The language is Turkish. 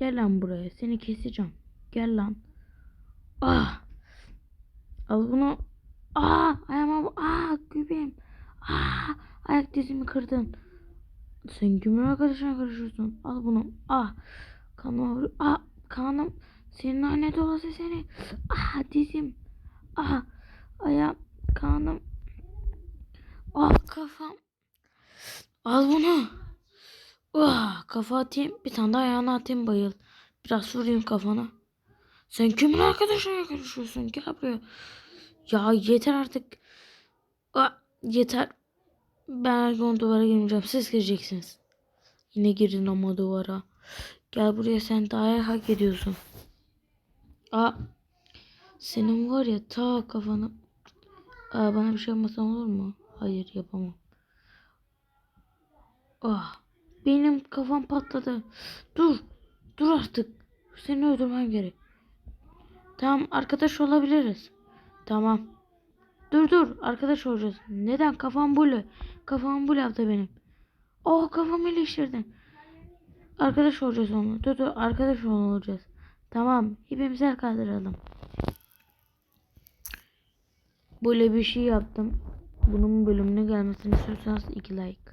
Gel lan buraya. Seni keseceğim. Gel lan. Ah. Al bunu. Ah. Ayağıma. Ah. Göbeğim. Ah. Ayak dizimi kırdın. Sen kimin arkadaşına karışıyorsun? Al bunu. Ah. Kanım. ağrı- Ah. Kanım. Senin lanet olası seni. Ah. Dizim. Ah. Ayağım. Kanım. Ah. Kafam. Al bunu. Ah, kafa atayım. Bir tane de ayağına atayım bayıl. Biraz vurayım kafana. Sen kimin arkadaşına karışıyorsun? Gel buraya. Ya yeter artık. Ah, yeter. Ben her gün duvara girmeyeceğim. Siz gireceksiniz. Yine girin ama duvara. Gel buraya sen daha hak ediyorsun. Aa, senin var ya ta kafanı. Aa, bana bir şey yapmasan olur mu? Hayır yapamam. Ah. Benim kafam patladı. Dur. Dur artık. Seni öldürmem gerek. Tamam arkadaş olabiliriz. Tamam. Dur dur arkadaş olacağız. Neden? Kafam böyle. Kafam bu yaptı benim. Oh kafamı iyileştirdin. Arkadaş olacağız onunla. Dur dur arkadaş olacağız. Tamam. Hepimiz el kaldıralım. Böyle bir şey yaptım. Bunun bölümüne gelmesini istiyorsanız 2 like.